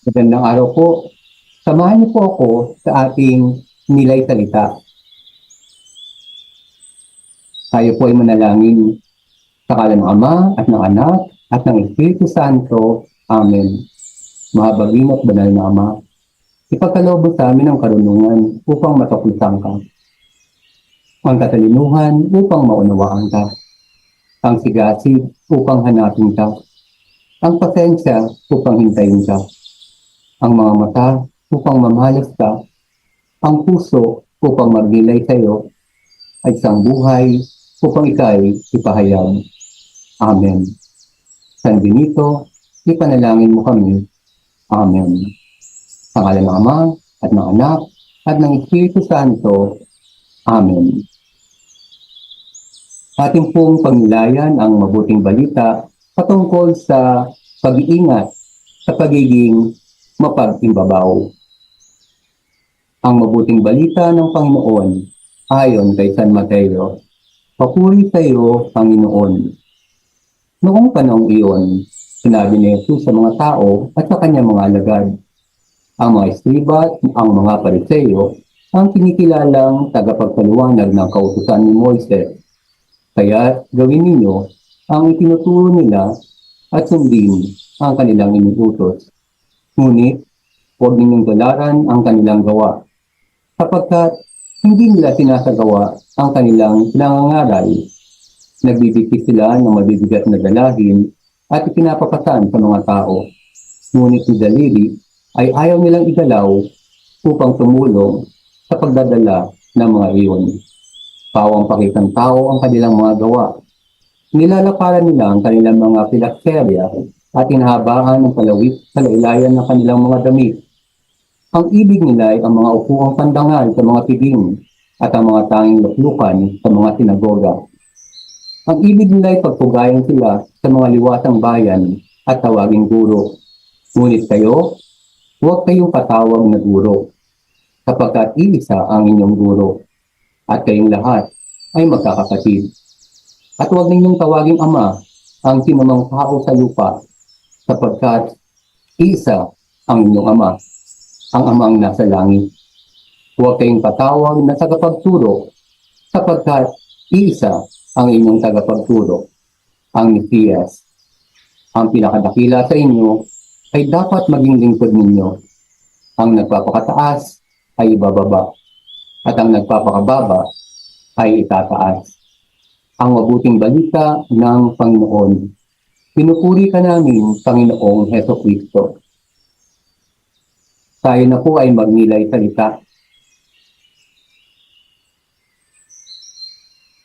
Magandang araw po. Samahan niyo po ako sa ating nilay salita. Tayo po ay manalangin sa kala ng Ama at ng Anak at ng Espiritu Santo. Amen. Mahabagin at banal na Ama, ipagkaloob sa amin ang karunungan upang matuklasan ka. Ang katalinuhan upang maunawaan ka. Ang sigasig upang hanapin ka. Ang pasensya upang hintayin ka ang mga mata upang mamalas ka, ang puso upang magnilay sa iyo, at isang buhay upang ikay ipahayag. Amen. San Benito, ipanalangin mo kami. Amen. Sa ngalan ng Ama, at ng Anak, at ng Espiritu Santo. Amen. Ating pong pagnilayan ang mabuting balita patungkol sa pag-iingat sa pagiging mapag-imbabaw. Ang mabuting balita ng Panginoon ayon kay San Mateo. Papuri sa Panginoon. Noong panahon iyon, sinabi ni Jesus sa mga tao at sa kanyang mga alagad. Ang mga eskriba at ang mga pariseyo ang kinikilalang tagapagpaliwanag ng kautusan ni Moises. Kaya gawin ninyo ang itinuturo nila at sundin ang kanilang inuutos. Ngunit, huwag ninyong tularan ang kanilang gawa, sapagkat hindi nila sinasagawa ang kanilang pinangangaral. Nagbibigti sila ng mabibigat na dalahin at ipinapapasan sa mga tao. Ngunit si Dalili ay ayaw nilang igalaw upang tumulong sa pagdadala ng mga iyon. Pawang pakitang tao ang kanilang mga gawa. Nilalaparan nila ang kanilang mga pilakserya at hinahabaan ng palawit sa lailayan ng kanilang mga damit. Ang ibig nila ay ang mga upuang pandangal sa mga piging at ang mga tanging luklukan sa mga sinagoga. Ang ibig nila ay pagpugayan sila sa mga liwasang bayan at tawaging guro. Ngunit kayo, huwag kayong patawag na guro, sapagkat iisa ang inyong guro, at kayong lahat ay magkakapatid. At huwag ninyong tawaging ama ang sinumang tao sa lupa, sapagkat isa ang inyong ama, ang amang nasa langit. Huwag kayong patawag na tagapagturo, sapagkat isa ang inyong tagapagturo, ang Mesiyas. Ang pinakadakila sa inyo ay dapat maging lingkod ninyo. Ang nagpapakataas ay ibababa, at ang nagpapakababa ay itataas. Ang mabuting balita ng Panginoon. Pinupuri ka namin, Panginoong Heso Kristo. Tayo na po ay magnilay salita.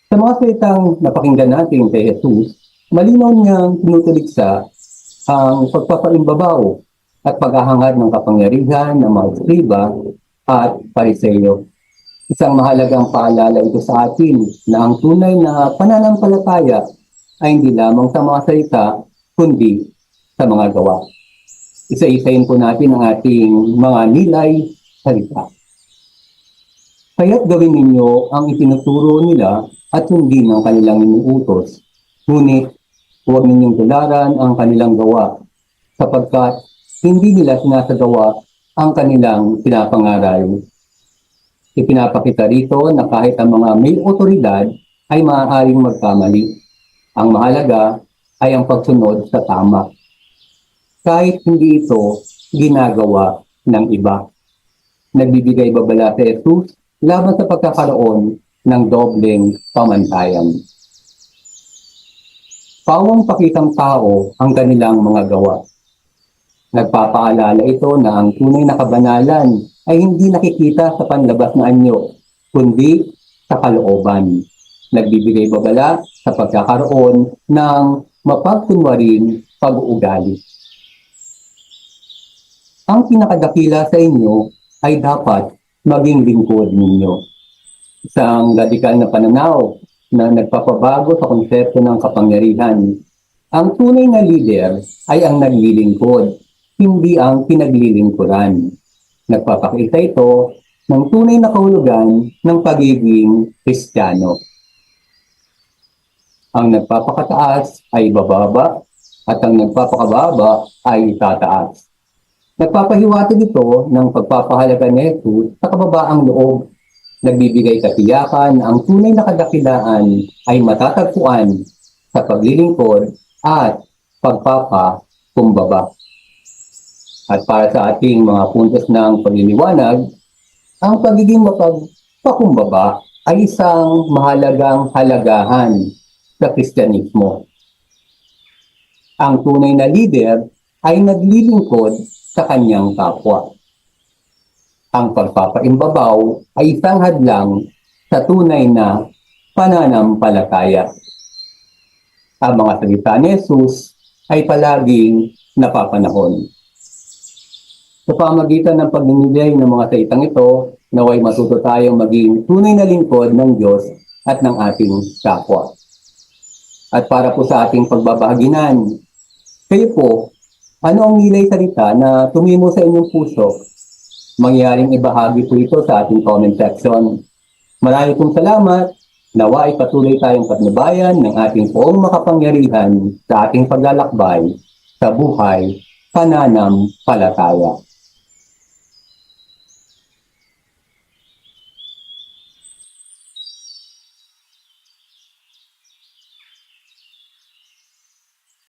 Sa mga salitang napakinggan natin kay Jesus, malinaw niyang tinutuligsa ang pagpapaimbabaw at paghahangad ng kapangyarihan ng mga eskriba at pariseyo. Isang mahalagang paalala ito sa atin na ang tunay na pananampalataya ay hindi lamang sa mga salita, kundi sa mga gawa. Isa-isayin po natin ang ating mga nilay salita. Kaya't gawin ninyo ang itinuturo nila at hindi ng kanilang inuutos. Ngunit huwag ninyong tularan ang kanilang gawa sapagkat hindi nila sinasagawa ang kanilang pinapangaral. Ipinapakita rito na kahit ang mga may otoridad ay maaaring magkamali. Ang mahalaga ay ang pagsunod sa tama. Kahit hindi ito ginagawa ng iba. Nagbibigay babala sa Jesus laban sa pagkakaroon ng dobleng pamantayan. Pawang pakitang tao ang kanilang mga gawa. Nagpapaalala ito na ang tunay na kabanalan ay hindi nakikita sa panlabas na anyo, kundi sa kalooban. Nagbibigay babala sa pagkakaroon ng mapagkunwaring pag-uugali. Ang pinakadakila sa inyo ay dapat maging lingkod ninyo. Isang radikal na pananaw na nagpapabago sa konsepto ng kapangyarihan. Ang tunay na leader ay ang naglilingkod, hindi ang pinaglilingkuran. Nagpapakita ito ng tunay na kahulugan ng pagiging Kristiyano. Ang nagpapakataas ay bababa at ang nagpapakababa ay tataas. Nagpapahiwatig ito ng pagpapahalaga ni Jesus sa kababaang loob. Nagbibigay katiyakan ang tunay na kadakilaan ay matatagpuan sa paglilingkod at pagpapakumbaba. At para sa ating mga puntos ng pagliliwanag, ang pagiging mapagpakumbaba ay isang mahalagang halagahan sa Kristyanismo. Ang tunay na leader ay naglilingkod sa kanyang kapwa. Ang pagpapaimbabaw ay isang hadlang sa tunay na pananampalataya. Ang mga salita ni Jesus ay palaging napapanahon. Sa pamagitan ng pagninilay ng mga salitang ito, naway matuto tayong maging tunay na lingkod ng Diyos at ng ating kapwa. At para po sa ating pagbabahaginan, kayo po, ano ang nilay salita na tumimo sa inyong puso? Mangyaring ibahagi po ito sa ating comment section. Marami pong salamat. Nawa ay patuloy tayong patnubayan ng ating poong makapangyarihan sa ating paglalakbay sa buhay pananampalataya.